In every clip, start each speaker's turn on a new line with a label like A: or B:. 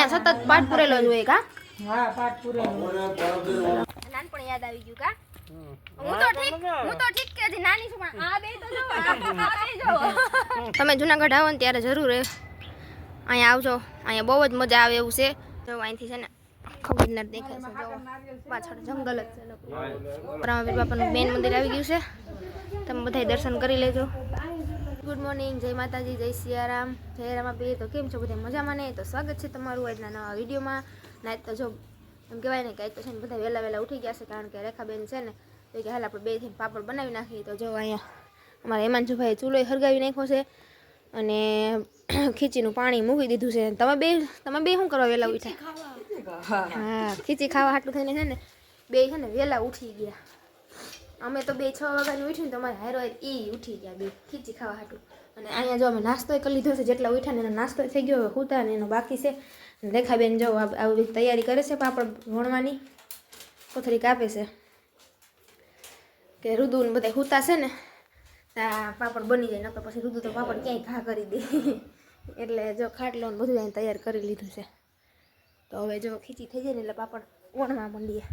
A: અહીંયા સતત પાઠ પૂરેલો જ હોય કા?
B: હા પાઠ પૂરેલો
A: નાનપણ યાદ આવી ગયું કા? હું તો ઠીક હું તો ઠીક કે નાની છું પણ આ બે તો જો આ બે જો. તમે જુનાગઢ આવો ને ત્યારે જરૂર એ અહીંયા આવજો અહીંયા બહુ જ મજા આવે એવું છે. જો અહીંથી છે ને ખબર દેખાય છે જો. પાછળ જંગલ જ છે નકરું. બાપાનું મેન મંદિર આવી ગયું છે. તમે બધા દર્શન કરી લેજો. ગુડ મોર્નિંગ જય માતાજી જય સિયારામ. જય રામાપીર તો કેમ છો બધા? મજામાં ને? તો સ્વાગત છે તમારું આજના નવા વિડીયોમાં. ના તો જો એમ કહેવાય ને કે આજ તો છે ને બધા વહેલા વહેલા ઉઠી ગયા છે કારણ કે રેખાબેન છે ને તો કે હાલ આપણે બે થઈને પાપડ બનાવી નાખીએ. તો જો અહીંયા અમારા હેમાંશુભાઈ ચૂલો હરગાવી નાખ્યો છે અને ખીચીનું પાણી મૂકી દીધું છે. તમે બે તમે બે શું કરવા વહેલા ઉઠ્યા? હા ખીચી ખાવા આટલું થઈને છે ને બે છે ને વહેલા ઉઠી ગયા. અમે તો બે છ વાગ્યાની ઉઠી ને તમારે હારો ઈ ઉઠી ગયા બે, ખીચી ખાવા હાટું. અને અહીંયા જો અમે નાસ્તો કરી લીધો છે, જેટલા ઉઠ્યા ને એનો નાસ્તો થઈ ગયો, હવે હુતા ને એનો બાકી છે. રેખાબેન જો આવી તૈયારી કરે છે પાપડ વણવાની, કોથળી કાપે છે. કે રુદુ ને બધા હુતા છે ને ત્યાં પાપડ બની જાય, નકર પછી રુદુ તો પાપડ ક્યાંય ઘા કરી દે. એટલે જો ખાટલો ને બધું અહીંયા તૈયાર કરી લીધું છે. તો હવે જો ખીચી થઈ જાય ને એટલે પાપડ વણવા માંડીએ.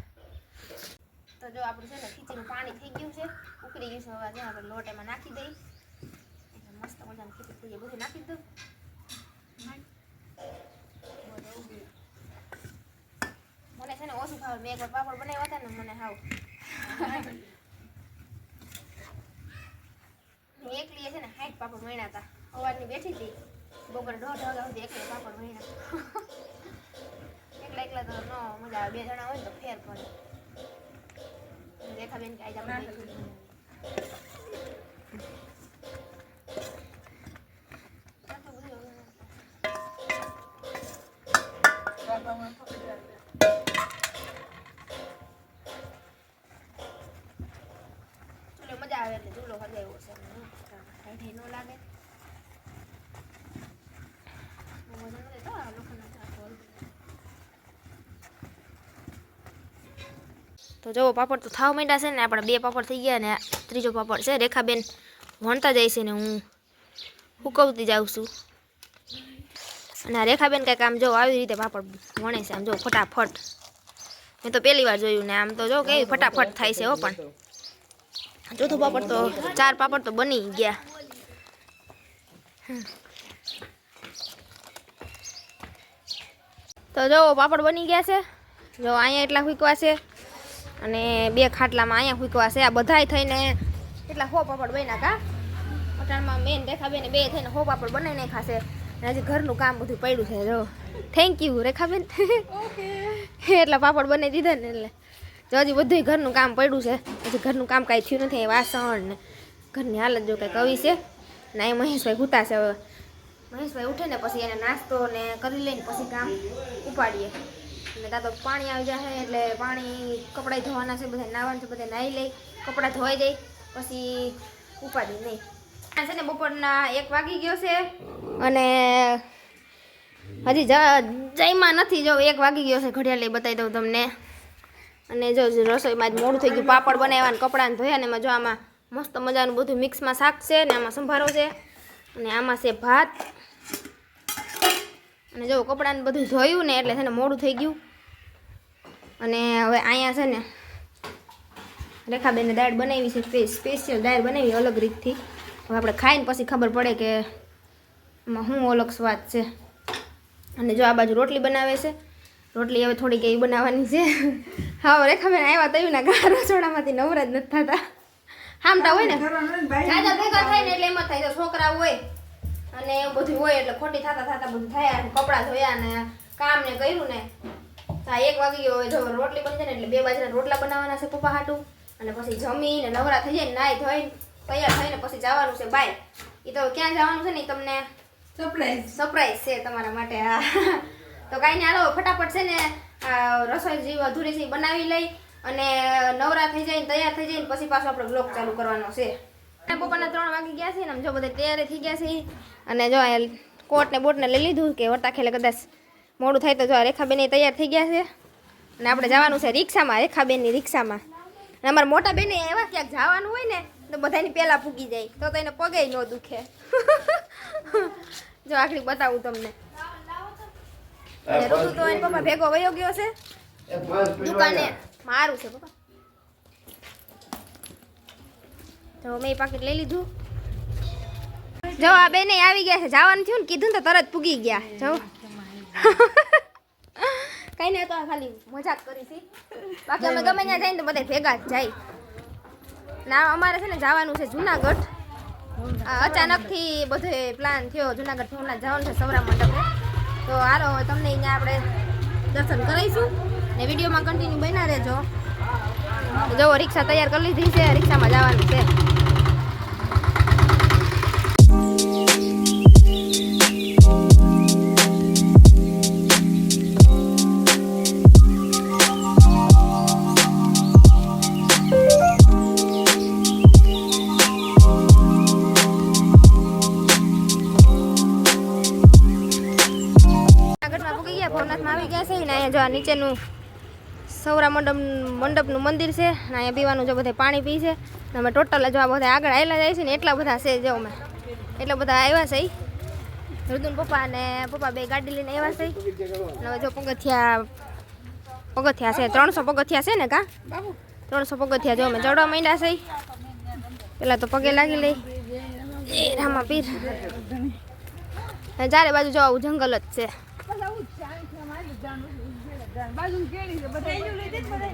A: તો જો આપણું છે ને ખીચડીનું પાણી થઈ ગયું છે, ઉકળી ગયું છે, હવે જો આપણે લોટ એમાં નાખી દઈ. એટલે મસ્ત મજાની ખીચડી થઈ જાય બધું નાખી દઉં. મને છે ને ઓછું ખાવે મેં એકવાર પાપડ બનાવ્યા હતા ને મને હાવ. એકલી છે ને હાઈટ પાપડ વણ્યા હતા. અવારની બેઠી હતી. બપોરે દોઢ વાગ્યા સુધી એકલી પાપડ વણ્યા. એકલા એકલા તો ન મજા આવે. બે જણા હોય તો ફેર પડે. રેખાબેન કે આજે આપણે બેસીને આટલું બધું હવે ચૂલો મજા આવે એટલે ચૂલો હજાયો છે ઠાઈ ન લાગે બહુ વજન નથી તો આ લોખંડના ચાકુ હલવે. તો જવો, પાપડ તો થાવ માંડ્યા છે ને, આપણે બે પાપડ થઈ ગયા ને, ત્રીજો પાપડ છે, રેખાબેન વણતા જાય છે ને, હું હુકવતી જાઉં છું. અને રેખાબેન કંઈક આમ જો આવી રીતે પાપડ વણે છે, આમ જો ફટાફટ. મેં તો પહેલી વાર જોયું ને, આમ તો જો કેવી ફટાફટ થાય છે હો પણ. ચોથો પાપડ તો, ચાર પાપડ તો બની ગયા. તો જો પાપડ બની ગયા છે. જો અહીંયા એટલા ફૂકવા છે. અને બે ખાટલામાં અહીંયા ફૂકવા છે. આ બધાય થઈને એટલા હો પાપડ બન્યા કા? પટાણમાં મેન રેખાબેન બે થઈને હો પાપડ બનાવીને ખાશે અને હજી ઘરનું કામ બધું પડ્યું છે. જો થેન્ક યુ રેખાબેન. એટલા પાપડ બનાવી દીધા ને એટલે. જો હજી બધું ઘરનું કામ પડ્યું છે. હજી ઘરનું કામ કાંઈ થયું નથી. વાસણ ને ઘરની હાલત જો કંઈક આવી છે. ને અહીં મહેશભાઈ ઘૂતા છે. હવે મહેશભાઈ ઉઠે ને પછી એને નાસ્તો ને કરી લઈને પછી કામ ઉપાડીએ. એટલે ત્યાં તો પાણી આવી જાય એટલે પાણી કપડાં ધોવાના છે, બધા નાવાનું છે, બધા નાહી લઈ કપડાં ધોવાઈ જાય પછી ઉપાડી નહીં છે ને બપોરના એક વાગી ગયો છે, અને હજી જયમાં નથી, જો એક વાગી ગયો છે ઘડિયાળ લઈ બતાવી દઉં તમને. અને જો રસોઈમાં જ મોડું થઈ ગયું, પાપડ બનાવ્યા ને કપડાં ધોયા ને એમાં જો આમાં મસ્ત મજાનું બધું મિક્સમાં શાક છે ને આમાં સંભારો છે, અને આમાં છે ભાત. અને જો કપડાને બધું ધોયું ને એટલે છે ને મોડું થઈ ગયું. અને હવે અહીંયા છે ને રેખાબેને દાળ બનાવી છે સ્પેશિયલ દાળ બનાવી અલગ રીતથી. હવે આપણે ખાઈને પછી ખબર પડે કે એમાં શું અલગ સ્વાદ છે. અને જો આ બાજુ રોટલી બનાવે છે રોટલી હવે થોડીક એવી બનાવવાની છે. હા રેખાબેન આવ્યા તો ના ઘા રસોડામાંથી નવરા જ નથી થતા. હામતા હોય ને ભેગા થાય ને એટલે એમ જ થાય તો છોકરા હોય અને એવું બધું હોય એટલે ખોટી થતા થતા બધું થયા કપડાં ધોયા ને કામ ને કર્યું ને. તો એક વાગી ગયો. જો રોટલી બની જાય ને એટલે બે બાજુના રોટલા બનાવવાના છે પપ્પા હાટું. અને પછી જમીને નવરા થઈ જાય ને નાઈ ધોઈને તૈયાર થઈને પછી જવાનું છે બાય. એ તો ક્યાં જવાનું છે ને તમને
B: સરપ્રાઈઝ
A: સરપ્રાઈઝ છે તમારા માટે હા. તો કાંઈ નહીં હાલો ફટાફટ છે ને રસોઈ જેવી અધૂરી છે બનાવી લઈ અને નવરા થઈ જાય ને તૈયાર થઈ જાય ને પછી પાછો આપણે બ્લોગ ચાલુ કરવાનો છે. બપોરના ત્રણ વાગી ગયા છે ને જો બધા તૈયારી થઈ ગયા છે અને જો કોટ ને બોટ ને લઈ લીધું કે વર્તા ખેલે કદાચ મોડું થાય તો જો આ રેખાબેન તૈયાર થઈ ગયા છે. અને આપણે જવાનું છે રિક્ષામાં રેખાબેનની રિક્ષામાં. અને અમારા મોટા બેને એવા ક્યાંક જવાનું હોય ને તો બધાની પહેલાં પૂગી જાય. તો તો એને પગે ન દુખે. જો આખરી બતાવું તમને. ઋતુ તો એના પપ્પા ભેગો વયો ગયો છે. દુકાને મારું છે પપ્પા. તો મેં પાકીટ લઈ લીધું. જો આ બેને આવી ગયા છે. જવાનું થયું ને કીધું ને તો તરત પૂગી ગયા. જો. કઈ નહીં તો ખાલી મજાક કરી હતી બાકી અમે ગમે ત્યાં જઈને તો બધા ભેગા જ જાય. ના અમારે છે ને જવાનું છે જુનાગઢ. અચાનકથી બધે પ્લાન થયો, જુનાગઢ હમણાં જવાનું છે સૌરા મંડપે. તો હાલો તમને અહીંયા આપણે દર્શન કરાવીશું ને વિડીયોમાં કન્ટિન્યુ બના રહેજો. જો રિક્ષા તૈયાર કરી લીધી છે, રિક્ષામાં જવાનું છે. નીચેનું સૌરા મંડપ, મંડપનું મંદિર છે અને અહીંયા પીવાનું જો બધા પાણી પી છે. અમે ટોટલ જો આ બધા આગળ આવેલા જાય છે ને એટલા બધા છે જો અમે. એટલા બધા આવ્યા છે ઋતુન પપ્પા અને પપ્પા બે ગાડી લઈને આવ્યા છે. અને હવે જો પગથિયા પગથિયા છે, ત્રણસો પગથિયા છે ને કા? ત્રણસો પગથિયા જો અમે ચડવા માંડ્યા છે પેલા તો પગે લાગી લઈ. રામા પીર. ચારે બાજુ જો આવું જંગલ જ છે.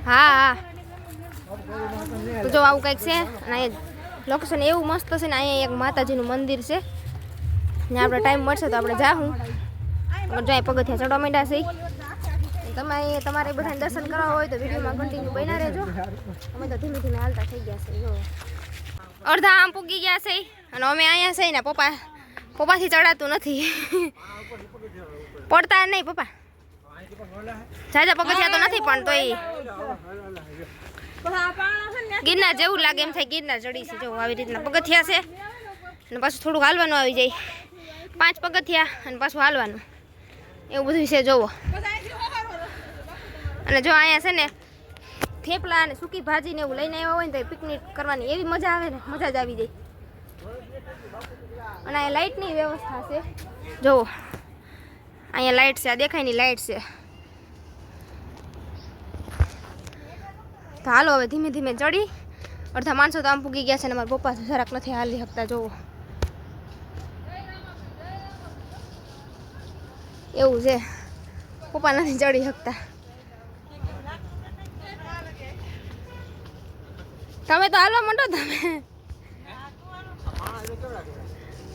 A: હા હા. જો આવું કંઈક છે, અને અહીંયા લોકેશન એવું મસ્ત છે ને અહીંયા એક માતાજીનું મંદિર છે. ને આપણે ટાઈમ મળશે તો આપણે જાઉં અગર જો અહીં પગથિયા ચડવા માંડ્યા છે તમે અહીંયા તમારે બધાને દર્શન કરવા હોય તો વિડીયોમાં કન્ટિન્યુ બન્યા રહેજો. અમે તો ધીમે ધીમે હાલતા થઈ ગયા છે, જો. અડધા આમ પૂગી ગયા છે અને અમે અહીંયા છે ને પપ્પા, પપ્પાથી ચડાતું નથી. પડતા નહીં પપ્પા. જાજા પગથિયા તો નથી પણ તોય. ગિરનાર જેવું લાગે એમ થાય, ગિરનાર ચડી છે. જો, આવી રીતના પગથિયા છે. અને પાછું થોડુંક હાલવાનું આવી જાય. પાંચ પગથિયા અને પાછું હાલવાનું. એવું બધું છે, જોવો. અને જો અહીંયા છે ને, થેપલા અને સૂકી ભાજી ને એવું લઈને આવ્યા હોય ને તો પિકનિક કરવાની એવી મજા આવે ને, મજા જ આવી જાય. અને અહીંયા લાઇટની વ્યવસ્થા છે. જુઓ અહીંયા લાઇટ છે, આ દેખાયની લાઇટ છે. તો હાલો હવે ધીમે ધીમે ચડી. અડધા માણસો તો આમ પૂગી ગયા છે ને મારા પપ્પા જરાક નથી હાલી શકતા, જુઓ. એવું છે. પપ્પા નથી ચડી શકતા. તમે તો હાલવા માંડો તમે.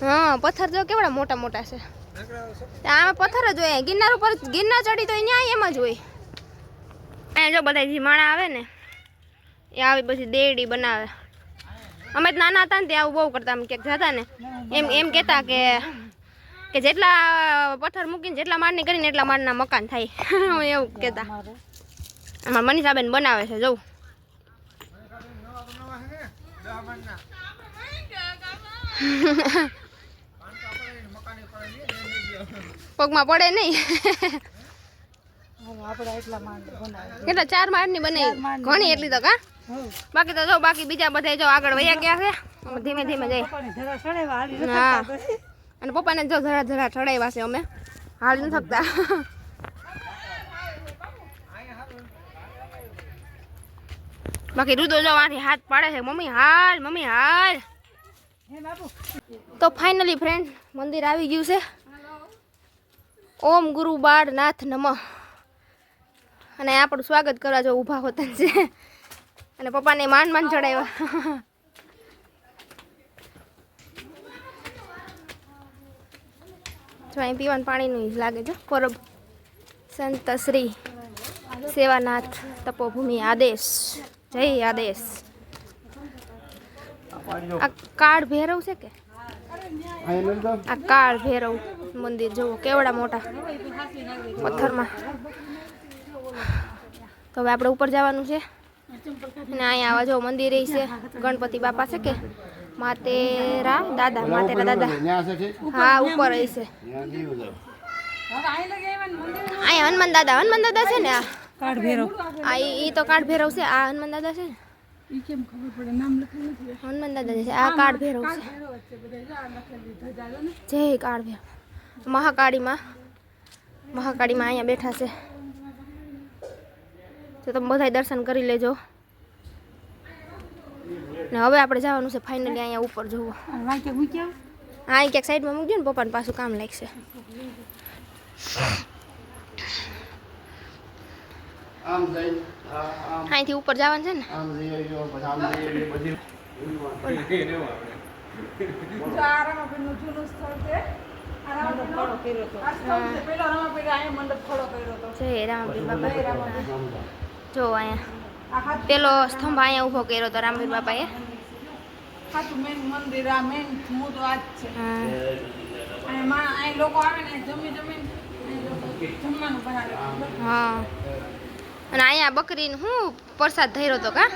A: હા, પથ્થર જો કેવડા મોટા મોટા છે. આમાં પથ્થર જ હોય. ગિરનાર ઉપર ગિરનાર ચડી તો અહીંયા એમ જ હોય. અહીંયા જો બધા જે માણા આવે ને. એ આવી બધી દેડી બનાવે. અમે નાના હતા ને ત્યાં આવું બહુ કરતા, અમે ક્યાંક જતા ને. એમ એમ કહેતા કે કે જેટલા પથ્થર મૂકીને જેટલા માળની કરીને એટલા માળના મકાન થાય. એવું કહેતા. અમારા મનીષાબેન બનાવે છે જવું પગમાં પડે નહીં.
B: આપણે એટલા માંડ બનાવે.
A: કેટલા? ચાર માળની બનાવી. ઘણી એટલી તો કા? બાકી તો જો બાકી બીજા બધા જો આગળ વયા ગયા છે. અમે ધીમે ધીમે જઈ હા. અને પપ્પાને જો જરા જરા ચડાવ્યા છે અમે. હાલ ન થકતા બાકી રુદો જો આથી હાથ પાડે છે. મમ્મી હાલ મમ્મી હાલ. તો ફાઇનલી ફ્રેન્ડ મંદિર આવી ગયું છે. ઓમ ગુરુ બાળનાથ નમઃ. અને આપણું સ્વાગત કરવા જો ઊભા હોતા છે. અને પપ્પાને માંડ માંડ ચડાવ્યા. જો અહીં પીવાનું પાણીનું લાગે છે. પરબ સંત શ્રી સેવાનાથ તપોભૂમિ આદેશ. જય આદેશ. આ કાળ ભેરવ છે કે? આ કાળ ભેરવ મંદિર, જુઓ કેવડા મોટા પથ્થરમાં. તો હવે આપણે ઉપર જવાનું છે. અને અહીંયા આવા જો મંદિર એ છે. ગણપતિ બાપા છે કે? માતેરા દાદા માતેરા દાદા. હા ઉપર છે. અહીંયા હનુમાન દાદા હનુમાન દાદા છે ને આ?
B: કાઢ ભેરો
A: આ ઈ ઈ તો કાઢ ભેરવ છે. આ હનુમાન દાદા છે ને?
B: કેમ ખબર પડે? નામ લખેલું નથી.
A: હનુમાન દાદા છે. આ કાળ ભેરવ છે. જય કાળ ભેરવ. મહાકાળીમાં મહાકાળીમાં અહીંયા બેઠા છે. તો તમે બધાય દર્શન કરી લેજો. ને હવે આપણે જવાનું છે ફાઇનલી અહીંયા ઉપર જોવો હા અહીં ક્યાંક સાઈડમાં મૂકજો ને પપ્પાને પાછું કામ લાગશે. અહીંથી ઉપર જવાનું છે ને? જય રામ બાપા. જો અહીંયા પેલો સ્તંભ અહીંયા ઊભો કર્યો તો રામવીર બાપાએ.
B: મંદિર આ મેન છે.
A: હા.
B: અને માં અહીં લોકો આવે ને જમી જમીન જમવાનું બનાવે.
A: હા. અને અહીંયા બકરીને શું પ્રસાદ ધર્યો હતો કા?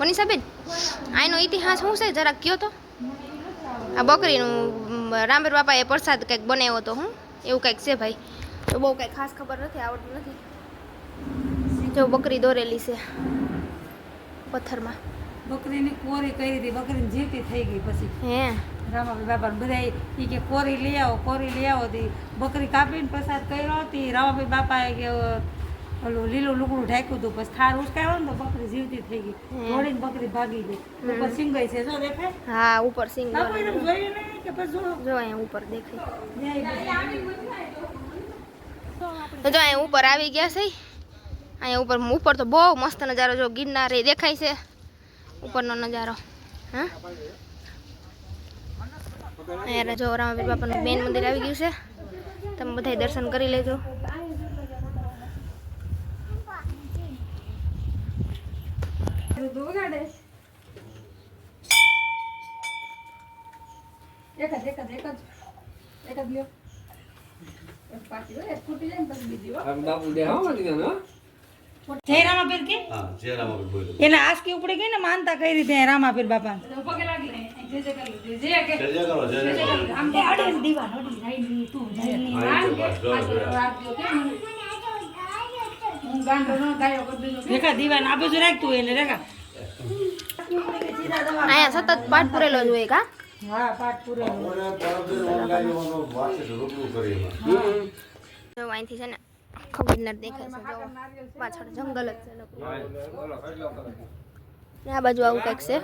A: મનીષાબેન આનો ઇતિહાસ શું છે? જરાક કયો તો? આ બકરીનું મ, બાપાએ પ્રસાદ કંઈક બનાવ્યો હતો હું? એવું કંઈક છે ભાઈ? તો બહુ કંઈ ખાસ ખબર નથી આવડતું નથી. જો બકરી દોરેલી છે પથ્થરમાં.
B: બકરીની કોરી કરી હતી બકરીની જીવતી થઈ ગઈ પછી.
A: હે.
B: રામાભાઈ બાપા બધા એ કે કોરી લઈ આવો કોરી લઈ આવો તી બકરી કાપીને પ્રસાદ કર્યો હતી રામાભાઈ બાપાએ કે ઓલું લીલું લુગડું ઢાંક્યું હતું પછી થાર ઉસકાયો ને તો બકરી જીવતી થઈ ગઈ. દોડીને બકરી ભાગી ગઈ. ઉપર સિંગાઈ છે જો દેખાય?
A: હા ઉપર સિંગ
B: બાપુ એને જોયું નહીં કે પછી જો
A: જો અહીંયા ઉપર દેખાય. તો જો અહીંયા ઉપર આવી ગયા છે. અહીંયા ઉપર ઉપર તો બહુ મસ્ત નજારો જો ગિરનાર એ દેખાય છે. ઉપરનો નજારો હા? અહીંયા જો રામાવીર બાપાનું મેન મંદિર આવી ગયું છે. તમે બધાય દર્શન કરી લેજો.
B: એક જ એક જ એક જ એક જ લ્યો એક પાછી એક ફૂટી જાય ને પછી બીજી હો.
C: બાપુ દેખાવ મળી ગયો
B: જય કે?
D: હા જે રામાપીર બોલ્યો.
B: એને આસકી ઉપડી ગઈ ને માનતા કરી રીતે રામાપીર બાપા જય જય જય જય
D: જય જય જય જય
B: જાય જાય રેખા દીવા ને આપે રાખતું એને રેખા.
A: અહીંયા સતત પાઠ પૂરેલો જ હોય કા?
B: હા પાઠ પૂરો
D: મને પરમદિન ઓનલાઈન એવાનો વાત છે રૂબરૂ કરી એમાં.
A: જો અહીંથી છે ને આખો ગિરનાર દેખાય છે પાછળ જંગલ જ છે આ બાજુ આવું કંઈક છે.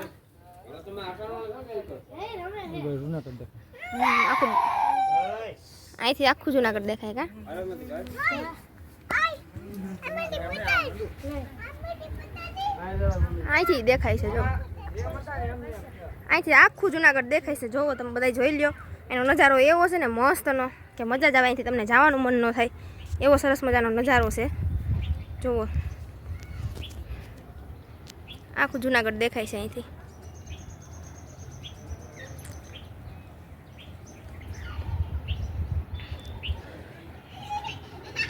A: આખું અહીંથી આખું જુનાગઢ દેખાય કા? અહીંથી દેખાય છે, જો. અહીંથી આખું જુનાગઢ દેખાય છે, જોવો તમે બધા જોઈ લ્યો. એનો નજારો એવો છે ને મસ્તનો, કે મજા જ આવે અહીંથી તમને જવાનું મન ન થાય. એવો સરસ મજાનો નજારો છે. જુઓ. આખું જુનાગઢ દેખાય છે અહીંથી.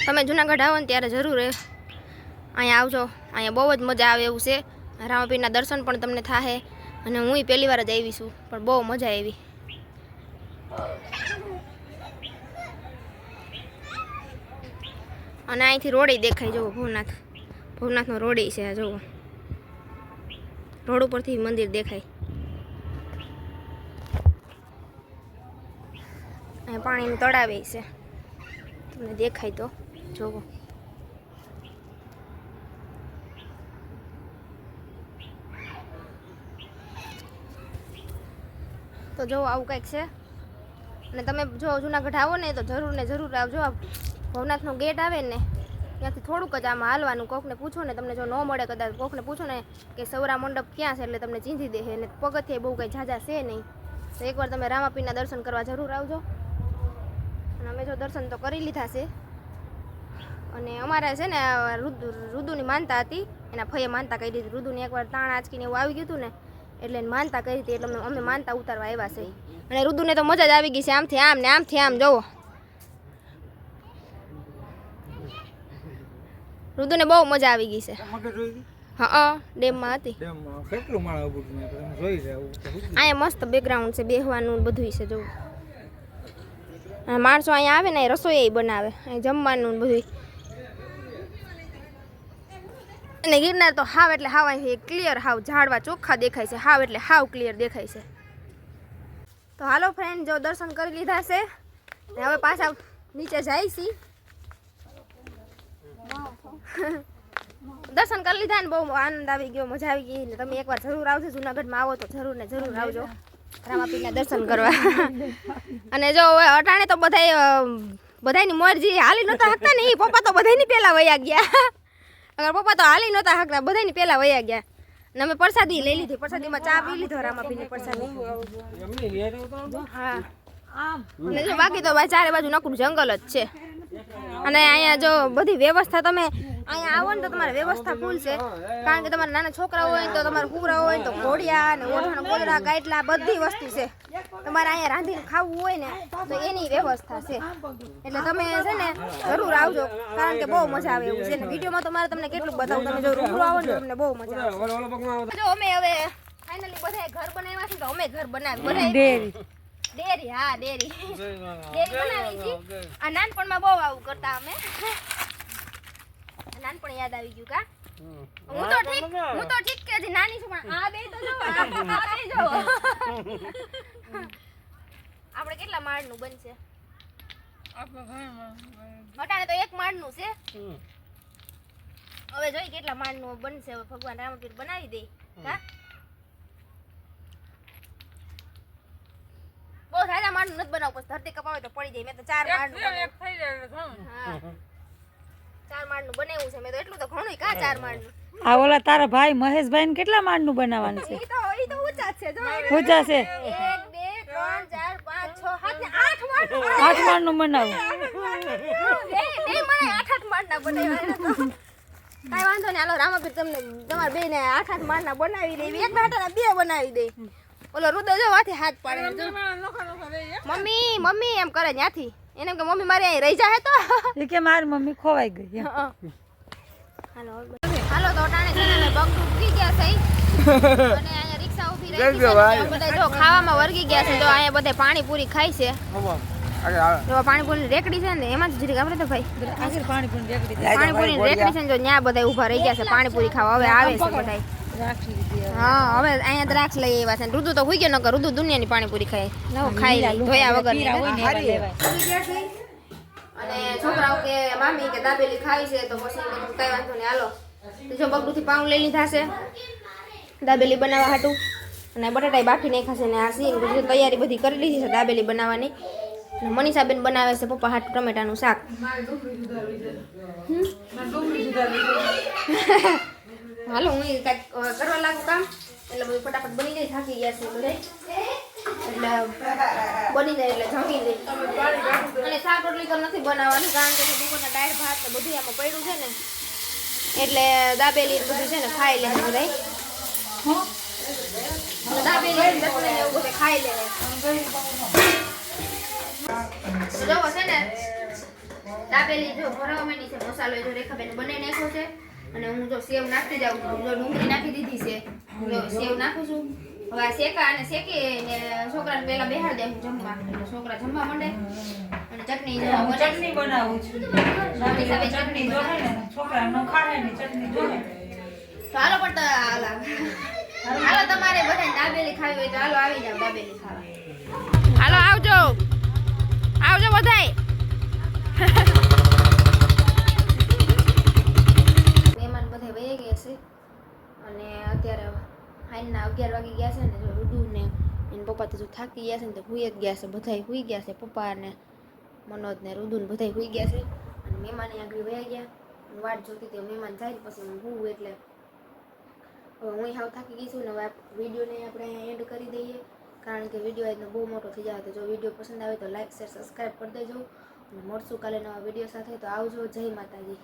A: તમે જુનાગઢ આવો ને ત્યારે જરૂર એ. અહીંયા આવજો. અહીંયા બહુ જ મજા આવે એવું છે. રામાપીરના દર્શન પણ તમને થાય અને હું પહેલી વાર જ આવી છું, પણ બહુ મજા આવી અને અહીંથી રોડે દેખાય. જુઓ, ભવનાથ. ભવનાથનો રોડે છે, આ જુઓ. રોડ ઉપરથી મંદિર દેખાય. અહીં પાણીનું તળાવે છે. તમને દેખાય તો, જુઓ. તો જો આવું કંઈક છે. અને તમે જો જુનાગઢ આવો ને, તો જરૂર ને જરૂર આવજો. ભવનાથનો ગેટ આવે ને, ત્યાંથી થોડુંક જ આમાં હાલવાનું. કોકને પૂછો ને, તમને જો ન મળે કદાચ, કોકને પૂછો ને કે સૌરા મંડપ ક્યાં છે એટલે તમને ચીંધી દે અને પગથિયે બહુ કંઈ ઝાઝા છે નહીં. તો એકવાર તમે રામાપીરના દર્શન કરવા જરૂર આવજો. અને અમે જો દર્શન તો કરી લીધા છે. અને અમારે છે ને રુદુ રુદુની માનતા હતી. એના ફઈએ માનતા કરી દીધી. રુદુની એકવાર તાણ આંચકીને એવું આવી ગયું હતું ને, એટલે માનતા કરી હતી. એટલે અમે માનતા ઉતારવા આવ્યા છે. અને રુદુને તો મજા જ આવી ગઈ છે. આમથી આમ ને આમથી આમ જોવો રુદુને બહુ મજા આવી ગઈ છે. હા ડેમમાં હતી.
C: કેટલું માણસ ઉભું છે તમે જોઈ જાવ
A: અહીંયા મસ્ત બેકગ્રાઉન્ડ છે બેહવાનું બધું છે જોવું. માણસો અહીંયા આવે ને એ રસોઈ બનાવે અહીં જમવાનું ને બધું અને ગિરનાર તો હાવ એટલે હાવ અહીંથી ક્લિયર હાવ ઝાડવા ચોખ્ખા દેખાય છે હાવ એટલે હાવ ક્લિયર દેખાય છે. તો હાલો ફ્રેન્ડ જો દર્શન કરી લીધા છે હવે પાછા નીચે જાય છી. દર્શન કરી લીધા ને બહુ આનંદ આવી ગયો મજા આવી ગઈ. ને તમે એકવાર જરૂર આવજો જુનાગઢમાં આવો તો જરૂર ને જરૂર આવજો. રામાપીના દર્શન કરવા. અને જો હવે અટાણે તો બધાય બધાની મરજી. હાલી નહોતા હકતા ને એ પપ્પા તો બધાની પહેલા વયા ગયા. અગર પપ્પા તો હાલી નહોતા હકતા બધાની પહેલા વયા ગયા. ને અમે પ્રસાદી લઈ લીધી. પ્રસાદીમાં ચા પી લીધો રામાપીની પ્રસાદી. હા. બાકી તો ચારે બાજુ નકરું જંગલ જ છે. અને અહીંયા જો બધી વ્યવસ્થા તમે અહીંયા આવો ને તો તમારે વ્યવસ્થા ફૂલ છે. કારણ કે તમારા નાના છોકરા હોય તો તમારે કુવરા હોય તો ઘોડિયા ને ઓઠણ કોદડા ગાઈટલા બધી વસ્તુ છે. તમારે અહીંયા રાંધીને ખાવું હોય ને તો એની વ્યવસ્થા છે. એટલે તમે છે ને જરૂર આવજો, કારણ કે બહુ મજા આવે એવું છે. ને વિડીયોમાં તો મારે તમને કેટલું બતાવું, તમે જો રૂબરૂ આવો ને તમને બહુ મજા આવે જો અમે હવે ફાઇનલી બધા ઘર બનાવ્યા છે તો અમે ઘર બનાવી બધાએ
B: ડેરી
A: હા ડેરી. ડેરી બનાવી છે આ નાનપણમાં બહુ આવું કરતા અમે. નાનપણ યાદ આવી ગયું કા? હું તો ઠીક હું તો ઠીક કે નાની છું પણ આ બે તો જો આ બે જો આપણે કેટલા માળનું બનશે? અટાણે તો એક માળનું છે. હવે જોઈ કેટલા માળનું બનશે હવે ભગવાન રામપીર બનાવી દે કા બહુ સારા પછી ધરતી કપાવે તો પડી જાય. મેં તો ચાર માળનું બનાવ્યું. હા. ચાર માળનું બનાવ્યું છે. મેં તો એટલું તો ઘણું કા ચાર માળનું?
B: આ ઓલા તારા ભાઈ મહેશભાઈ ને કેટલા માળનું બનાવવાનું છે?
A: તો ઈ તો ઊંચા છે. જો
B: ઊંચા છે.
A: એક બે ત્રણ ચાર પાંચ છ સાત ને આઠ
B: આઠ માળનું બનાવું.
A: બે બે મને આઠ આઠ માળના બનાવ્યા. કાઈ વાંધો નહીં. હાલો રામાભીર તમને તમારા બેને આઠ આઠ માળના બનાવી દે. એક હાટાના બે બનાવી દે. ઓલો રુદો જો વાથી હાથ પાડે મમ્મી મમ્મી એમ કરે ત્યાંથી. એને કે મમ્મી મારે અહીં રહી જાય તો.
B: એ કે મારી મમ્મી ખોવાઈ ગઈ
A: હાલો હાલો તો ટાણે છે ને બગ ડૂબી ગયા છે. અને અહીંયા રિક્ષા ઊભી રહી છે. બધા જો ખાવામાં વર્ગી ગયા છે. તો અહીંયા બધા પાણીપુરી ખાય છે. જો પાણીપુરી રેકડી છે ને એમાં જ આપણે તો ભાઈ. પાણીપુરી રેકડી? છે ને જો ત્યાં બધા ઊભા રહી ગયા છે. પાણીપુરી ખાવા હવે આવે છે બધા
B: રાખી.
A: હા હવે અહીંયા દ્રાક્ષ લઈ આવ્યા છે. ને રુદુ તો હુઈ ગયો નકર રુદુ દુનિયાની પાણીપુરી ખાય. લાવો ખાઈ ધોયા વગર. અને છોકરાઓ કે મામી કે દાબેલી ખાવી છે તો પછી કઈ વાંધો નહીં હાલો. તો બગડું થી પાઉં લઈ લીધા છે. દાબેલી બનાવવા હાટું. અને બટાટા બાફી નાખ્યા છે ને આ સીન બધી તૈયારી બધી કરી લીધી છે દાબેલી બનાવવાની. અને મનીષાબેન બનાવે છે પપ્પા હાટું ટમેટાનું શાક. હાલો, હું કાંઈક કરવા લાગુ કામ. એટલે બધું ફટાફટ બની જાય, થાકી ગયા છે બધે. એટલે બની જાય એટલે જમી લઈ અને શાક રોટલી તો નથી બનાવવાનું, કારણ કે બપોરના ડાળ ભાત ને બધું આમાં પડ્યું છે ને. એટલે દાબેલી બધું છે ને ખાઈ લે બધા. દાબેલી ને એવું બધું ખાઈ લે જોવો છે ને, દાબેલી જો ભરવા માંડી છે, મસાલો જો રેખાબેન બને નાખ્યો છે. અને હું તો સેવ નાખતી જાઉં છું. જો ડુંગળી નાખી દીધી છે. જો સેવ નાખું છું. હવે આ શેકા અને શેકી ને છોકરાને પહેલા બેહાડ દે હું જમવા. એટલે છોકરા જમવા માંડે. અને ચટણી
B: ચટણી બનાવું છું. ચટણી ને છોકરા ન ખાડે ને ચટણી
A: તો હાલો પણ હાલો. હાલો તમારે બધાને દાબેલી ખાવી હોય તો હાલો આવી જાવ દાબેલી ખાવા. હાલો આવજો. આવજો બધાય મહેમાન બધા વહી ગયા છે અને અત્યારે હાઈના અગિયાર વાગે ગયા છે ને રૂડુ ને એના પપ્પા તો થાકી ગયા છે ને તો હુઈ જ ગયા છે. બધાય હુઈ ગયા છે પપ્પા ને મનોજ ને રુદુ ને બધાય હુઈ ગયા છે. અને મહેમાન આગળ વયા ગયા. અને વાટ જોતી હતી મહેમાન જાય પછી હું હું એટલે હવે હું હાવ થાકી ગઈ છું ને હવે વિડીયોને આપણે એન્ડ કરી દઈએ. કારણ કે વીડિયો આજનો બહુ મોટો થઈ જાય તો જો વીડિયો પસંદ આવે તો લાઈક શેર સબસ્ક્રાઈબ કરી દેજો. અને મળશું કાલે નવા વીડિયો સાથે. તો આવજો, જય માતાજી.